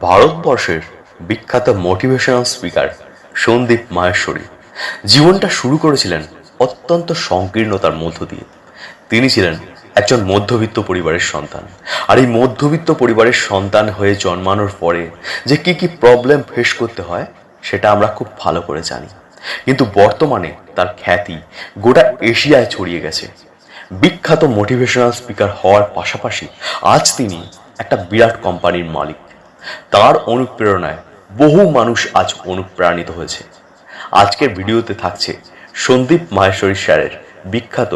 ভারতবর্ষের বিখ্যাত motivational speaker Sandeep Maheshwari. জীবনটা শুরু করেছিলেন অত্যন্ত সংকীর্ণতার মধ্য দিয়ে। তিনি ছিলেন একজন মধ্যবিত্ত পরিবারের সন্তান। আর এই মধ্যবিত্ত পরিবারের সন্তান হয়ে জন্মানোর পরে যে কি কি প্রবলেম ফেস করতে হয়, সেটা আমরা খুব ভালো করে জানি। কিন্তু বর্তমানে তার খ্যাতি গোটা এশিয়ায় ছড়িয়ে গেছে। বিখ্যাত মোটিভেশনাল স্পিকার হওয়ার পাশাপাশি আজ তিনি একটা বিরাট কোম্পানির মালিক। তার অনুপ্রেরণায় বহু মানুষ আজ অনুপ্রাণিত হয়েছে। আজকের ভিডিওতে থাকছে সন্দীপ মাহেশ্বরী স্যারের বিখ্যাত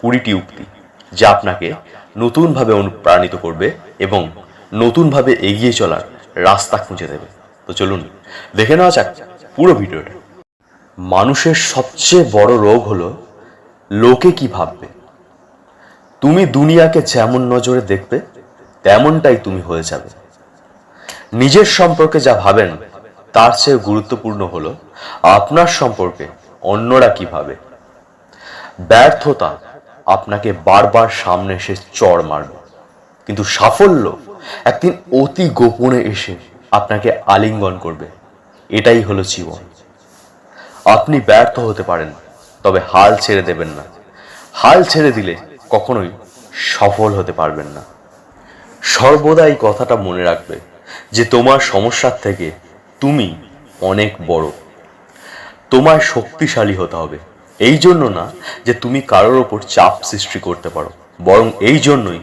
কুড়িটি উক্তি, যা আপনাকে নতুনভাবে অনুপ্রাণিত করবে এবং নতুনভাবে এগিয়ে চলার রাস্তা খুঁজে দেবে। তো চলুন, দেখে নেওয়া যাক পুরো ভিডিওটা। মানুষের সবচেয়ে বড় রোগ হলো লোকে কি ভাববে? তুমি দুনিয়াকে যেমন নজরে দেখবে, তেমনটাই তুমি হয়ে যাবে। নিজের সম্পর্কে যা ভাবেন, তার চেয়ে গুরুত্বপূর্ণ হলো, আপনার সম্পর্কে অন্যরা কি ভাবে? ব্যর্থতা আপনাকে বারবার সামনে এসে চড় মারবে। কিন্তু সাফল্য একদিন অতি গোপনে এসে আপনাকে আলিঙ্গন করবে। এটাই হলো জীবন। আপনি ব্যর্থ হতে পারেন, তবে হাল ছেড়ে দেবেন না। হাল ছেড়ে দিলে কখনোই সফল হতে পারবেন না। সর্বদা এই কথাটা মনে রাখবে যে তোমার সমস্যার থেকে তুমি অনেক বড়। তোমায় শক্তিশালী হতে হবে। এই জন্য না যে তুমি কারোর ওপর চাপ সৃষ্টি করতে পারো। বরং এই জন্যই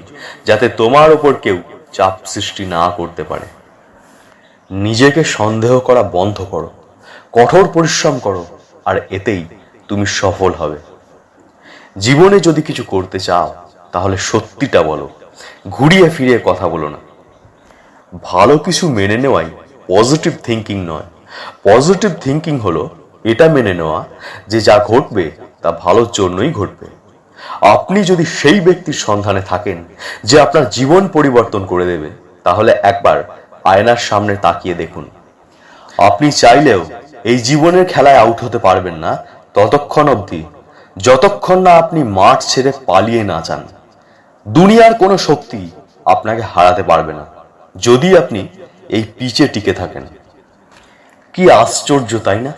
যাতে তোমার ওপর কেউ চাপ সৃষ্টি না করতে পারে। নিজেকে সন্দেহ করা বন্ধ করো। কঠোর পরিশ্রম করো। আর এতেই তুমি সফল হবে। জীবনে যদি কিছু করতে চাও, তাহলে সত্যিটা বলো। ঘুরিয়ে ফিরিয়ে কথা বলো না। ভালো কিছু মেনে নেওয়াই পজিটিভ থিঙ্কিং নয়। পজিটিভ থিঙ্কিং হলো এটা মেনে নেওয়া যে যা ঘটবে তা ভালোর জন্যই ঘটবে। আপনি যদি সেই ব্যক্তির সন্ধানে থাকেন যে আপনার জীবন পরিবর্তন করে দেবে, তাহলে একবার আয়নার সামনে তাকিয়ে দেখুন। আপনি চাইলেও এই জীবনের খেলায় আউট হতে পারবেন না ততক্ষণ অবধি। যতক্ষণ না আপনি মাঠ ছেড়ে পালিয়ে না যান, দুনিয়ার কোনো শক্তি আপনাকে হারাতে পারবে না। যদি আপনি এই পিচে টিকে থাকেন। কি আশ্চর্য, তাই না?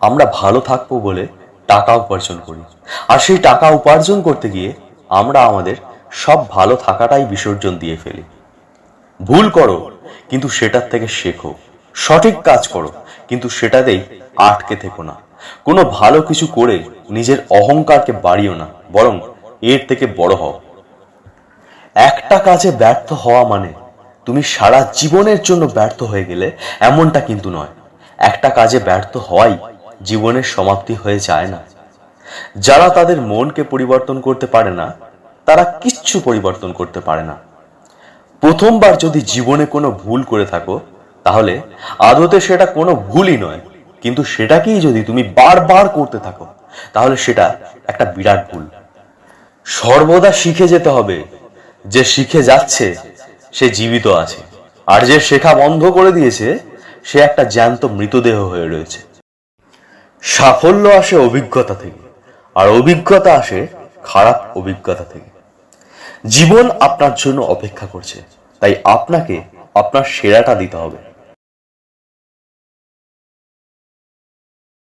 আমরা ভালো থাকব বলে টাকা উপার্জন করি। আর সেই টাকা উপার্জন করতে গিয়ে আমরা আমাদের সব ভালো থাকাটাই বিসর্জন দিয়ে ফেলি। ভুল করো, কিন্তু সেটার থেকে শেখো। সঠিক কাজ করো, কিন্তু সেটাতেই আটকে থেকো না। কোনো ভালো কিছু করে নিজের অহংকারকে বাড়িও না, বরং এর থেকে বড় হও। একটা কাজে ব্যর্থ হওয়া মানে তুমি সারা জীবনের জন্য ব্যর্থ হয়ে গেলে এমনটা কিন্তু নয়। একটা কাজে ব্যর্থ হওয়াই জীবনের সমাপ্তি হয়ে যায় না। যারা তাদের মনকে পরিবর্তন করতে পারে না, তারা কিচ্ছু পরিবর্তন করতে পারে না। প্রথমবার যদি জীবনে কোনো ভুল করে থাকো, তাহলে আদতে সেটা কোনো ভুলই নয়। কিন্তু সেটাকেই যদি তুমি বারবার করতে থাকো, তাহলে সেটা একটা বিরাট ভুল। সর্বদা শিখে যেতে হবে যে শিখে যাচ্ছে সে জীবিত আছে। আর যে শেখা বন্ধ করে দিয়েছে, সে একটা জ্যান্ত মৃতদেহ হয়ে রয়েছে। সাফল্য আসে অভিজ্ঞতা থেকে, আর অভিজ্ঞতা আসে খারাপ অভিজ্ঞতা থেকে। জীবন আপনার জন্য অপেক্ষা করছে, তাই আপনাকে আপনার সেরাটা দিতে হবে।